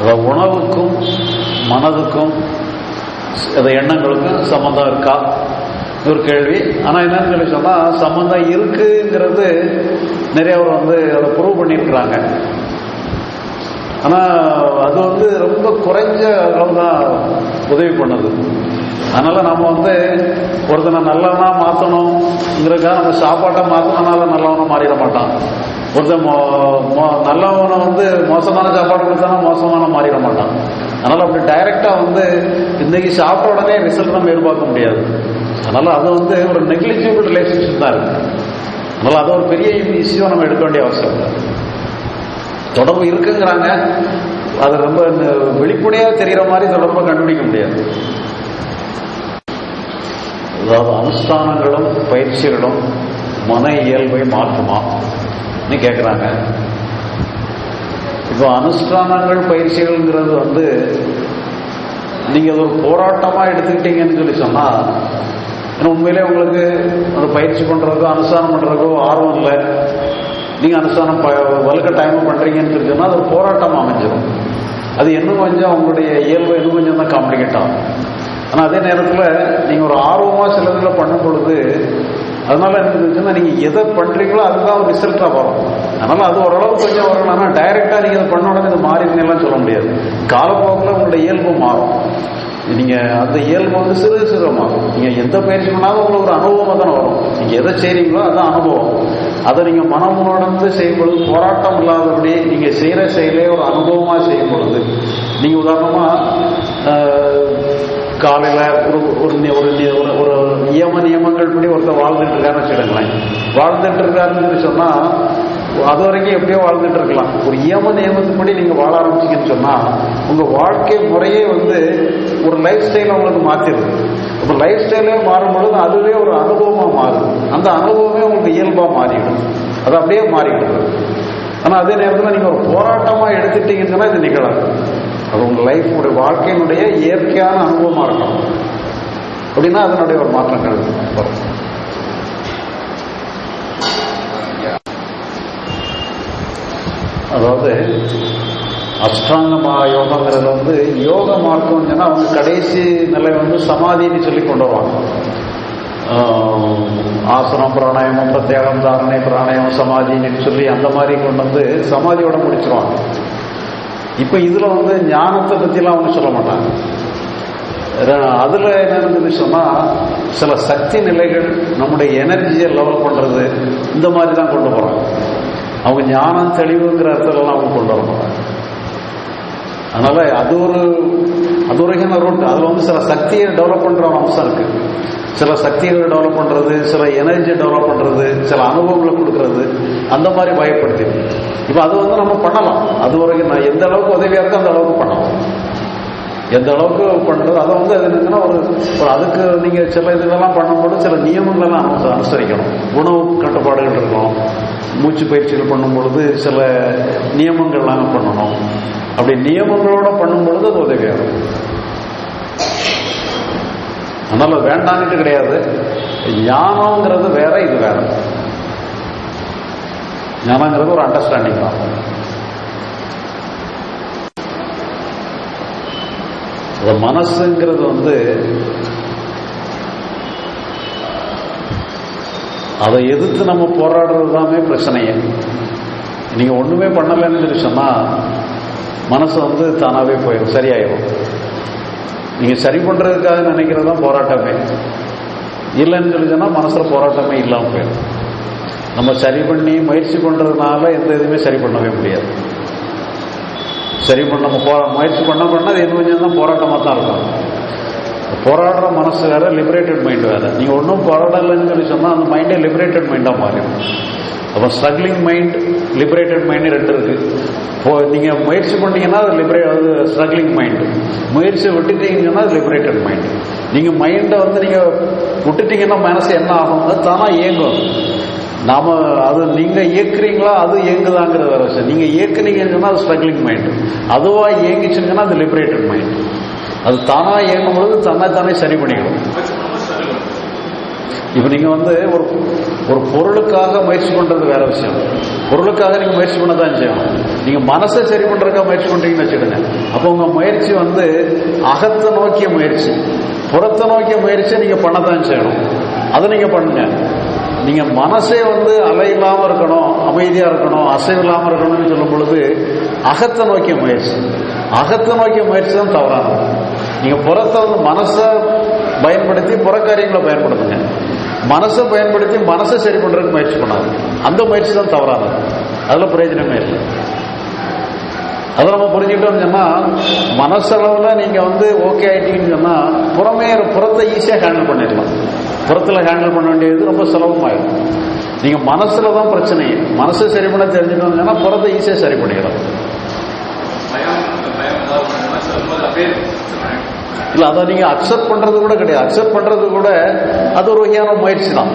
அதை உணவுக்கும் மனதுக்கும் அந்த எண்ணங்களுக்கும் சம்மந்தம் இருக்கா? ஒரு கேள்வி. ஆனால் என்னன்னு சொல்லி சொன்னால் சம்மந்தம் இருக்குங்கிறது நிறைய பேர் வந்து அதை ப்ரூவ் பண்ணியிருக்கிறாங்க ஆனால் அது வந்து ரொம்ப குறைஞ்ச அளவு தான் உதவி பண்ணுது. அதனால் நம்ம வந்து ஒருத்தனை நல்லவனா மாற்றணுங்கிறதுக்காக நம்ம சாப்பாட்டை மாற்றினால நல்லவனா மாறிட மாட்டான். ஒருத்தன் மோ மோ- நல்லவனை வந்து மோசமான சாப்பாடு கொடுத்தானா மோசமான மாறிட மாட்டான். அதனால் அப்படி டைரெக்டாக வந்து இன்னைக்கு சாப்பிட்ட உடனே ரிசல்ட் நம்ம எதிர்பார்க்க முடியாது. அதனால் அது வந்து ஒரு நெக்லிஜிபிள் ரிலேஷன்ஷிப் தான் இருக்கு அதனால் அது ஒரு பெரிய இஷ்யூ நம்ம எடுக்க வேண்டிய அவசியம் இல்லை. தொடர்பு இருக்குங்கிறாங்க. அது ரொம்ப வெளிப்படையாக தெரிகிற மாதிரி தொடர்பை கண்டுபிடிக்க முடியாது. அதாவது அனுஷ்டானங்களும் பயிற்சிகளும் மன இயல்பை மாற்றுமா? கேட்குறாங்க இப்போ அனுஷ்டானங்கள் பயிற்சிகள்ங்கிறது வந்து நீங்கள் அது ஒரு போராட்டமாக எடுத்துக்கிட்டீங்கன்னு சொல்லி சொன்னால் ஏன்னா உண்மையிலே உங்களுக்கு அந்த பயிற்சி பண்ணுறதுக்கோ அனுஷ்டானம் பண்ணுறதுக்கோ ஆர்வம் இல்லை. நீங்கள் அனுஷ்டானம் ப வலுக்க டைம் பண்ணுறீங்கன்னு சொல்லி சொன்னால் அது ஒரு அமைஞ்சிடும் அது இன்னும் கொஞ்சம் உங்களுடைய இயல்பு இன்னும் கொஞ்சம் தான் காம்ப்ளிகேட் ஆகும். ஆனால் அதே நேரத்தில் நீங்கள் ஒரு ஆர்வமாக சில இதில் பண்ணும் பொழுது அதனால என்ன இருந்துச்சுன்னா நீங்கள் எதை பண்ணுறீங்களோ அதுதான் ஒரு ரிசல்ட்டாக வரும். அதனால் அது ஓரளவு கொஞ்சம் வரணும் ஆனால் டைரெக்டாக நீங்கள் இதை பண்ண உடனே இது மாறிடுங்கலாம் சொல்ல முடியாது. காலப்போக்கில் உங்களுடைய இயல்பு மாறும். நீங்கள் அந்த இயல்பு வந்து சிறு சிறு மாறும். நீங்கள் எந்த பயிற்சி பண்ணாலும் உங்களுக்கு ஒரு அனுபவமாக தானே வரும். நீங்கள் எதை செய்கிறீங்களோ அதுதான் அனுபவம். அதை நீங்கள் மனம் உணர்ந்து செய்யும்பொழுது போராட்டம் இல்லாதபடி நீங்கள் செய்கிற செயலே ஒரு அனுபவமாக செய்யும் பொழுது. நீங்கள் உதாரணமாக காலையில் ஒரு ஒரு ஒரு ஒரு ஒரு நியம நியமங்கள் படி ஒருத்தர் வாழ்ந்துட்டு இருக்காருன்னு வச்சுக்கோங்களேன். வாழ்ந்துட்டு இருக்காருன்னு சொன்னால் அது வரைக்கும் எப்படியோ வாழ்ந்துட்டு இருக்கலாம். ஒரு இயம நியமத்துப்படி நீங்கள் வாழ ஆரம்பிச்சிங்கன்னு சொன்னால் உங்கள் வாழ்க்கை முறையே வந்து ஒரு லைஃப் ஸ்டைலை உங்களுக்கு மாற்றிடுது அப்போ லைஃப் ஸ்டைலே மாறும்பொழுது அதுவே ஒரு அனுபவமாக மாறுது. அந்த அனுபவமே உங்களுக்கு இயல்பாக மாறிவிடும். அது அப்படியே மாறிடுது ஆனால் அதே நேரத்தில் நீங்கள் ஒரு போராட்டமாக எடுத்துட்டீங்கன்னு சொன்னால் இது நிகழாது. அது உங்கள் லைஃபுடைய வாழ்க்கையினுடைய இயற்கையான அனுபவமாக இருக்கணும். அப்படின்னா அதனுடைய ஒரு மாற்றங்கள் வரும். அதாவது அஷ்டாங்க யோகங்கிறது வந்து யோக மார்க்கம் சொன்னா அவங்க கடைசி நிலை வந்து சமாதின்னு சொல்லி கொண்டு வருவாங்க. ஆசனம் பிராணாயமம் பிரத்யேகம் தாரணை பிராணாயம் சமாதின்னு சொல்லி அந்த மாதிரி கொண்டு வந்து சமாதியோட முடிச்சிருவாங்க. இப்போ இதுல வந்து ஞானத்தை பற்றிலாம் அவங்க சொல்ல மாட்டாங்க. அதில் அதுல என்ன இருந்தது சொன்னா சில சக்தி நிலைகள் நம்முடைய எனர்ஜியை லெவல் பண்றது இந்த மாதிரி தான் கொண்டு போறாங்க. அவங்க ஞானம் தெளிவுங்கிற அர்த்தம்லாம் அவங்க கொண்டு வர மாட்டாங்க. அதனால அது ஒரு அது ஒரு வகையான ரூட் அதுல வந்து சில சக்தியை டெவலப் பண்ற ஒரு அம்சம் இருக்கு. சில சக்திகளை டெவலப் பண்றது சில எனர்ஜி டெவலப் பண்றது சில அனுபவங்களை கொடுக்கறது அந்த மாதிரி பயப்படுத்தி இப்போ அது வந்து நம்ம பண்ணலாம். அது வரைக்கும் நான் எந்த அளவுக்கு உதவியா இருக்கோ அந்த அளவுக்கு பண்ணலாம். எந்த அளவுக்கு பண்றது அதை வந்து அது என்னன்னா ஒரு ஒரு அதுக்கு நீங்க சில இதெல்லாம் பண்ணும்போது சில நியமங்களெல்லாம் அனுசரிக்கணும். உணவு கட்டுப்பாடுகள் இருக்கணும். மூச்சு பயிற்சிகள் பண்ணும் பொழுது சில நியமங்கள்லாம் பண்ணணும். அப்படி நியமங்களோட பண்ணும் பொழுது அது உதவியாகும் அதனால வேண்டான்ட்டு கிடையாது. ஞானங்கிறது வேற இது வேற. ஞானங்கிறது ஒரு அண்டர்ஸ்டாண்டிங் தான். அந்த மனசுங்கிறது வந்து அதை எதிர்த்து நம்ம போராடுறது தாமே பிரச்சனையே. நீங்க ஒண்ணுமே பண்ணலைன்னு சொல்லி சொன்னா மனசு வந்து தானாவே போயிடும் சரியாயிடும் நீங்க சரி பண்றதுக்காக நினைக்கிறது தான் போராட்டமே. இல்லைன்னு சொல்லி சொன்னா மனசுல போராட்டமே இல்லாம போயிடும். நம்ம சரி பண்ணி முயற்சி பண்றதுனால எந்த இதுவுமே சரி பண்ணவே முடியாது. சரி பண்ண நம்ம போ முயற்சி பண்ண பண்ண அது இன்னும் கொஞ்சம் தான் போராட்டமாக தான் இருக்கும். போராடுற மனசு வேற லிபரேட்டட் மைண்ட் வேற. நீங்க ஒன்றும் போராடலைன்னு சொல்லி சொன்னா அந்த மைண்டே லிபரேட்டட் மைண்டாக மாறிடும். அப்போ ஸ்ட்ரகிளிங் மைண்ட் லிபரேட்டட் மைண்ட் ரெண்டு இருக்கு. இப்போ நீங்க முயற்சி பண்ணீங்கன்னா அது லிபரே அது ஸ்ட்ரகிளிங் மைண்ட் முயற்சி விட்டுட்டீங்கன்னா அது லிபரேட்டட் மைண்ட் நீங்க மைண்டை வந்து நீங்க விட்டுட்டீங்கன்னா மனசு என்ன ஆகும் அது தானா இயங்கும். நாம அது நீங்க இயக்குறீங்களா அது இயங்குதாங்கிற வேற விஷயம். நீங்க இயக்குனீங்கன்னா அது ஸ்ட்ரகிளிங் மைண்ட் அதுவா இயங்கிச்சுங்கன்னா அது லிபரேட்டட் மைண்ட் அது தானா இயங்கும் பொழுது தன்னை தானே சரி பண்ணிக்கணும் இப்போ நீங்கள் வந்து ஒரு ஒரு பொருளுக்காக முயற்சி பண்ணுறது வேற விஷயம். பொருளுக்காக நீங்கள் முயற்சி பண்ண தான் செய்யணும். நீங்கள் மனசை சரி பண்ணுறதுக்காக முயற்சி பண்ணுறீங்கன்னு வச்சுக்கோங்க. அப்போ உங்கள் முயற்சி வந்து அகத்தை நோக்கிய முயற்சி. புறத்தை நோக்கிய முயற்சியை நீங்கள் பண்ண தான் செய்யணும். அதை நீங்கள் பண்ணுங்க. நீங்கள் மனசே வந்து அலை இருக்கணும் அமைதியாக இருக்கணும் அசைவு இருக்கணும்னு சொல்லும் பொழுது அகத்தை நோக்கிய முயற்சி. அகத்தை நோக்கிய முயற்சி தான் தவறானது. நீங்கள் புறத்தை வந்து மனசை பயன்படுத்தி புறக்காரியங்களை பயன்படுத்துங்க. மனசை பயன்படுத்தி மனசை சரி பண்றதுக்கு முயற்சி பண்ணாது. அந்த முயற்சி தான் தவறானது. அதுல பிரயோஜனமே இல்லை. அதை நம்ம புரிஞ்சுக்கிட்டோம்னு சொன்னா மனசளவுல நீங்க வந்து ஓகே ஆயிட்டீங்கன்னு சொன்னா புறமே புறத்தை ஈஸியா ஹேண்டில் பண்ணிடலாம். புறத்துல ஹேண்டில் பண்ண வேண்டியது ரொம்ப சுலபமாயிடும். நீங்க மனசுல தான் பிரச்சனை. மனசை சரி பண்ண தெரிஞ்சுக்கணும்னு சொன்னா புறத்தை ஈஸியா சரி பண்ணிக்கலாம் பயம் பயம் ஏதாவது ஒண்ணு மனசுல வரும்போது அப்படியே இல்ல அதை நீங்க அக்செப்ட் பண்றது கூட கிடையாது. அக்செப்ட் பண்றது கூட அது ஒரு வகையான முயற்சி தான்.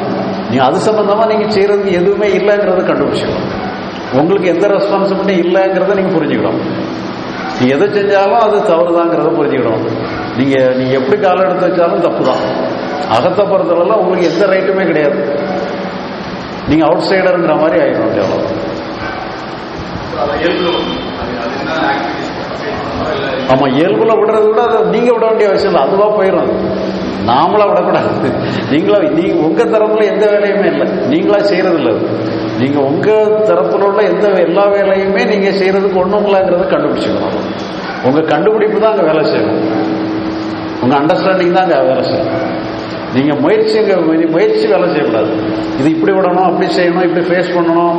நீங்க அது சம்பந்தமா நீங்க செய்யறதுக்கு எதுவுமே இல்லைங்கிறத கண்டுபிடிச்சிடும் உங்களுக்கு எந்த ரெஸ்பான்சிபிலிட்டி இல்லைங்கிறத நீங்க புரிஞ்சுக்கணும். நீ எதை செஞ்சாலும் அது தவறுதாங்கிறத புரிஞ்சுக்கணும். நீங்க நீங்க எப்படி காலம் எடுத்து வச்சாலும் தப்பு தான் அகத்தை பொறுத்தவரைலாம் உங்களுக்கு எந்த ரைட்டுமே கிடையாது. நீங்க அவுட் சைடருங்கிற மாதிரி ஆயிடும் அவ்வளோ அதை இயல்புல வரணும். அது அது என்ன ஆக்டிவிட்டிஸ் இல்லை நம்ம இயல்புல விடுறத விட அதை நீங்க விட வேண்டிய அவசியம் இல்லை. அதுவா போயிடும் அது. நாமளா விடக்கூடாது. நீங்களா நீ உங்க தரப்புல எந்த வேலையுமே இல்லை. நீங்களா செய்யறது இல்லை. அது. நீங்க உங்க தரப்புல உள்ள எந்த எல்லா வேலையுமே நீங்க செய்யறதுக்கு ஒண்ணும் இல்லைங்கிறத கண்டுபிடிச்சுக்கணும். உங்க கண்டுபிடிப்பு தான் அங்க வேலை செய்யணும் உங்க அண்டர்ஸ்டாண்டிங் தான் அங்க வேலை செய்யணும் நீங்க முயற்சிங்க முயற்சி வேலை செய்யக்கூடாது. இது இப்படி விடணும் அப்படி செய்யணும் இப்படி ஃபேஸ் பண்ணணும்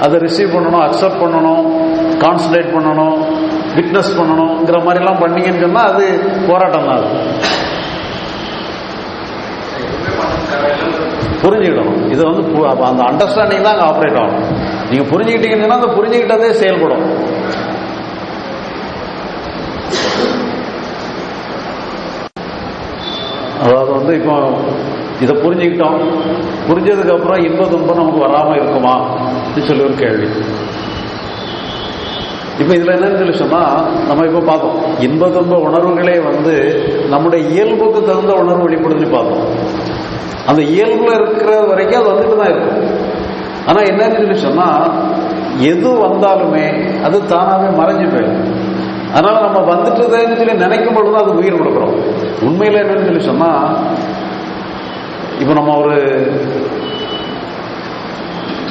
அதை ரிசீவ் பண்ணணும் அக்செப்ட் பண்ணணும் கான்சன்ட்ரேட் பண்ணணும் விட்னஸ் பண்ணணுங்கிற மாதிரிலாம் பண்ணீங்கன்னு சொன்னா அது போராட்டம் தான் அது. எதுவுமே இது வந்து பு- அந்த அண்டர்ஸ்டாண்டிங் தான் அங்கே ஆப்ரேட் ஆகும். நீங்கள் புரிஞ்சுக்கிட்டீங்கன்னா அந்த புரிஞ்சுக்கிட்டதே செயல்படும். அதாவது வந்து இப்போ இதை புரிஞ்சுக்கிட்டோம். புரிஞ்சதுக்கப்புறம் இன்ப துன்பம் நமக்கு வராமல் இருக்குமா? அப்படின்னு சொல்லி ஒரு கேள்வி. இப்ப இதுல என்னன்னு சொல்லி சொன்னா நம்ம இப்ப பார்த்தோம் இன்ப துன்ப உணர்வுகளே வந்து நம்முடைய இயல்புக்கு தகுந்த உணர்வு வெளிப்படுதுன்னு பார்த்தோம் அந்த இயல்புல இருக்கிற வரைக்கும் அது வந்துட்டு தான் இருக்கும். ஆனா என்னன்னு சொல்லி சொன்னா எது வந்தாலுமே அது தானாவே மறைஞ்சு போயிடும். அதனால நம்ம வந்துட்டுதேன்னு சொல்லி நினைக்கும் பொழுது அது உயிர் கொடுக்குறோம். உண்மையில என்னன்னு சொல்லி சொன்னா இப்ப நம்ம ஒரு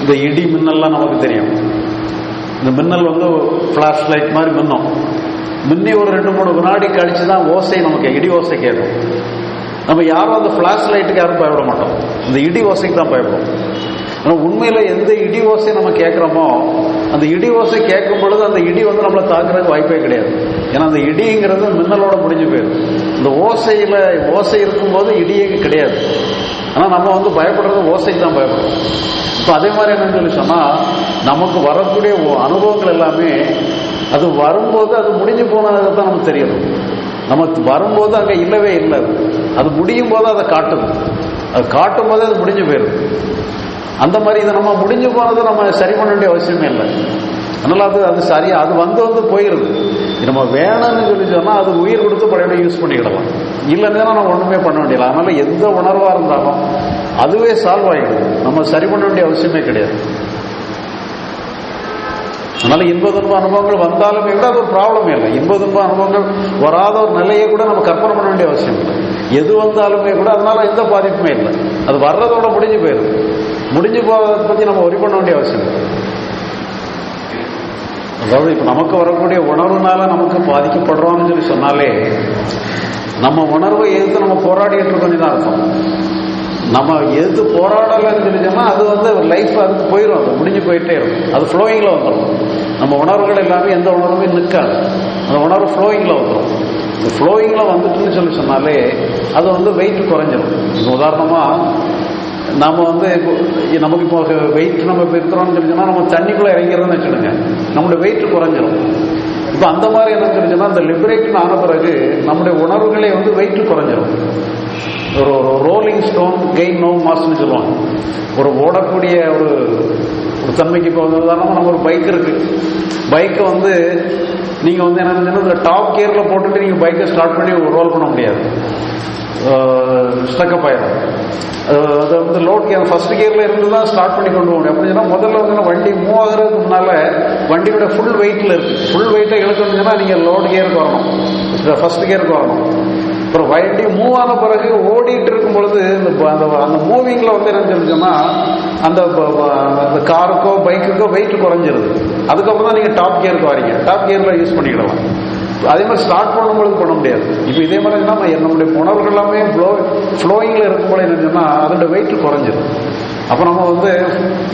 இந்த இடி மின்னல்லாம் நமக்கு தெரியும். இந்த மின்னல் வந்து ஃப்ளாஷ் லைட் மாதிரி மின்னும். மின்னி ஒரு ரெண்டு மூணு வினாடி கழிச்சு தான் ஓசை நமக்கு இடி ஓசை கேட்கும். நம்ம யாரும் அந்த ஃப்ளாஷ் லைட்டுக்கு யாரும் பயப்பட மாட்டோம். இந்த இடி ஓசைக்கு தான் பயப்படும். ஆனால் உண்மையில் எந்த இடி ஓசை நம்ம கேட்குறோமோ அந்த இடி ஓசை கேட்கும் பொழுது அந்த இடி வந்து நம்மளை தாக்குறதுக்கு வாய்ப்பே கிடையாது. ஏன்னா அந்த இடிங்கிறது மின்னலோட முடிஞ்சு போயிடும். இந்த ஓசையில் ஓசை இருக்கும்போது இடியே கிடையாது. ஆனால் நம்ம வந்து பயப்படுறது ஓசைக்கு தான் பயப்படுறோம் இப்போ அதே மாதிரி என்னன்னு சொல்லி சொன்னா நமக்கு வரக்கூடிய அனுபவங்கள் எல்லாமே அது வரும்போது அது முடிஞ்சு போனதை தான் நமக்கு தெரியணும் நமக்கு வரும்போது அங்கே இல்லவே இல்லை. அது. அது முடியும் போது அதை காட்டுது. அது காட்டும் போதே அது முடிஞ்சு போயிடும் அந்த மாதிரி இதை நம்ம முடிஞ்சு போனதை நம்ம சரி பண்ண வேண்டிய அவசியமே இல்லை. அதனால அது அது சரியா அது வந்து வந்து போயிருது. நம்ம வேணும்னு சொல்லி சொன்னா அது உயிர் கொடுத்து பழைய யூஸ் பண்ணிக்கிடலாம். இல்லைன்னா நம்ம ஒண்ணுமே பண்ண வேண்டியல அதனால எந்த உணர்வா இருந்தாலும் அதுவே சால்வ் ஆகிடும் நம்ம சரி பண்ண வேண்டிய அவசியமே கிடையாது. அதனால இன்ப துன்ப அனுபவங்கள் வந்தாலுமே கூட அது ஒரு ப்ராப்ளமே இல்லை. இன்ப துன்ப அனுபவங்கள் வராத ஒரு நிலையை கூட நம்ம கற்பனை பண்ண வேண்டிய அவசியம் இல்லை. எது வந்தாலுமே கூட அதனால எந்த பாதிப்புமே இல்லை. அது வர்றதோட முடிஞ்சு போயிடுது. முடிஞ்சு போகிறத பத்தி நம்ம ஒரி பண்ண வேண்டிய அவசியம் இல்லை. அதாவது இப்ப நமக்கு வரக்கூடிய உணர்வுனால நமக்கு பாதிக்கப்படுறோம்னு சொல்லி சொன்னாலே நம்ம உணர்வை எதிர்த்து நம்ம போராடிட்டு இருக்கோம்னு தான் அர்த்தம். நம்ம எதிர்த்து போராடலைன்னு சொல்லி சொன்னால் அது வந்து லைஃப் அதுக்கு போயிடும் அது முடிஞ்சு போயிட்டே இருக்கும். அது ஃப்ளோயிங்கில் வந்துடும் நம்ம உணர்வுகள் எல்லாமே எந்த உணர்வுமே நிற்காது. அந்த உணர்வு ஃப்ளோயிங்கில் வந்துடும் இந்த ஃப்ளோயிங்கில் வந்துட்டுன்னு சொல்லி சொன்னாலே அது வந்து வெயிட் குறைஞ்சிடும் உதாரணமாக நம்ம வந்து நமக்கு இப்போ வெயிட் நம்ம இப்போ இருக்கிறோம்னு சொல்லி நம்ம தண்ணிக்குள்ளே இறங்கிறதுன்னு வச்சுடுங்க நம்மளுடைய வெயிட் குறைஞ்சிரும். இப்போ அந்த மாதிரி என்ன சொல்லி சொன்னா அந்த லிபரேஷன் ஆன பிறகு நம்முடைய உணர்வுகளே வந்து வெயிட் குறைஞ்சிரும். ஒரு ஒரு ரோலிங் ஸ்டோன் கெயின் நோ மாஸ்ன்னு சொல்லுவாங்க. ஒரு ஓடக்கூடிய ஒரு ஒரு தன்மைக்கு இப்போ வந்து உதாரணமா நம்ம ஒரு பைக் இருக்குது பைக்கை வந்து நீங்கள் வந்து என்ன இந்த டாப் கியரில் போட்டுட்டு நீங்கள் பைக்கை ஸ்டார்ட் பண்ணி ரோல் பண்ண முடியாது. ஸ்டக்அப் ஆயிடும் அது- வந்து லோட் கியர் ஃபர்ஸ்ட் கியர்ல இருந்து தான் ஸ்டார்ட் பண்ணி கொண்டு போகணும் அப்படின்னு சொன்னால் முதல்ல வந்து வண்டி மூவ் ஆகிறதுக்கு முன்னால வண்டியோட ஃபுல் வெயிட்ல இருக்கு. ஃபுல் வெயிட்டை இழுக்கணும்னா நீங்க லோட் கியருக்கு வரணும். ஃபர்ஸ்ட் கியருக்கு வரணும். அப்புறம் வண்டி மூவ் ஆன பிறகு ஓடிட்டு இருக்கும் பொழுது இந்த அந்த அந்த மூவிங்ல வந்து என்ன தெரிஞ்சுன்னா அந்த அந்த காருக்கோ பைக்குக்கோ வெயிட் குறைஞ்சிருது. அதுக்கப்புறம் தான் நீங்க டாப் கியருக்கு வரீங்க. டாப் கியர்ல யூஸ் பண்ணிக்கிடலாம். அதே மாதிரி ஸ்டார்ட் பண்ணும்பொழுது பண்ண முடியாது. இப்போ இதே மாதிரி நம்ம நம்முடைய உணர்வுகள் எல்லாமே ஃப்ளோ ஃப்ளோயிங்கில் இருக்கும்போது என்ன சொன்னா அதோட வெயிட் குறைஞ்சிரும். அப்போ நம்ம வந்து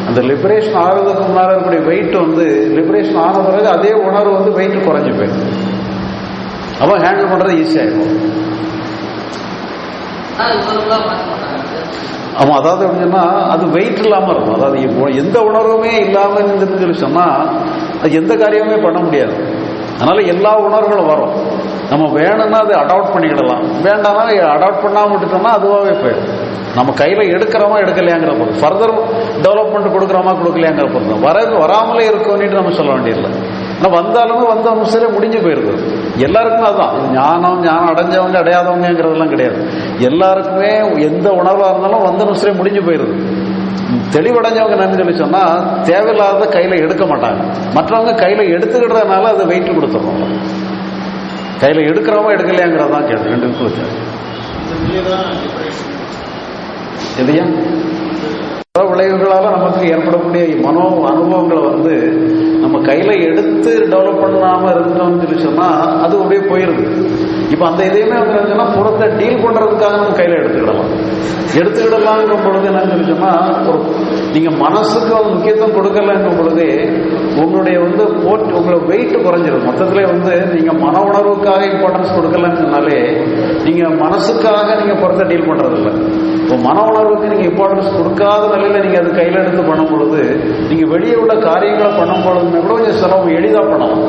அந்த லிபரேஷன் ஆகிறதுக்கு முன்னால் இருக்கக்கூடிய வெயிட் வந்து லிபரேஷன் ஆன பிறகு அதே உணர்வு வந்து வெயிட் குறைஞ்சி போயிடும். அப்போ ஹேண்டில் பண்ணுறது ஈஸியாகிடும் ஆனா உணர்வுலாம் பார்க்க மாட்டாங்க. ஆமா அதாவது எப்படின்னா அது வெயிட் இல்லாம இருக்கும். அதாவது எந்த உணர்வுமே இல்லாம இருந்துன்னு சொல்லி சொன்னா அது எந்த காரியமுமே பண்ண முடியாது. அதனால எல்லா உணர்வுகளும் வரும். நம்ம வேணும்னா அதை அடாப்ட் பண்ணிக்கிடலாம். வேண்டாம்னா அடாப்ட் பண்ணாமல் விட்டுட்டோம்னா அதுவாகவே போயிடும். நம்ம கையில எடுக்கிறோமா எடுக்கலையாங்கிற பொருள் ஃபர்தர் டெவலப்மெண்ட் கொடுக்குறோமா கொடுக்கலையாங்கிற பொருள் வர வராமலே இருக்கோன்னுட்டு நம்ம சொல்ல வேண்டியதில்லை. ஆனால் வந்தாலுமே வந்த நிமிஷத்துல முடிஞ்சு போயிருது. எல்லாருக்குமே அதுதான் ஞானம் ஞானம் அடைஞ்சவங்க அடையாதவங்கிறதெல்லாம் கிடையாது. எல்லாருக்குமே எந்த உணர்வாக இருந்தாலும் வந்த நிமிஷத்துல முடிஞ்சு போயிருது. தெளிவடைஞ்சவங்க என்னன்னு சொல்லி சொன்னா தேவையில்லாத கையில எடுக்க மாட்டாங்க. மற்றவங்க கையில எடுத்துக்கிட்டதுனால அதை வெயிட் கொடுத்துருவாங்க கையில எடுக்கிறவங்க எடுக்கலையாங்கிறது தான் கேள்வி ரெண்டு விஷயம் எதையா விளைவுகளால் நமக்கு ஏற்படக்கூடிய மனோ அனுபவங்களை வந்து நம்ம கையில எடுத்து டெவலப் பண்ணாம இருந்தோம்னு சொல்லி சொன்னா அது அப்படியே போயிருது. இப்ப அந்த இதையுமே வந்து புறத்தை டீல் பண்றதுக்காக நம்ம கையில எடுத்துக்கிடலாம். எடுத்துக்கிடலாங்கிற பொழுது என்னன்னு சொல்லி சொன்னா ஒரு நீங்க மனசுக்கு முக்கியத்துவம் கொடுக்கலன்ற பொழுது உங்களுடைய வந்து போட் உங்களை வெயிட் குறைஞ்சிடும் மொத்தத்தில் வந்து நீங்கள் மன உணர்வுக்காக இம்பார்ட்டன்ஸ் கொடுக்கலன்னு சொன்னாலே நீங்க மனசுக்காக நீங்கள் புறத்தை டீல் பண்ணுறதில்ல இப்போ மன உணர்வுக்கு நீங்கள் இம்பார்ட்டன்ஸ் கொடுக்காத நிலையில் நீங்கள் அது கையில் எடுத்து பண்ணும் பொழுது நீங்கள் வெளியே உள்ள காரியங்களை பண்ணும் பொழுதுமே கூட கொஞ்சம் செலவு எளிதாக பண்ணலாம்.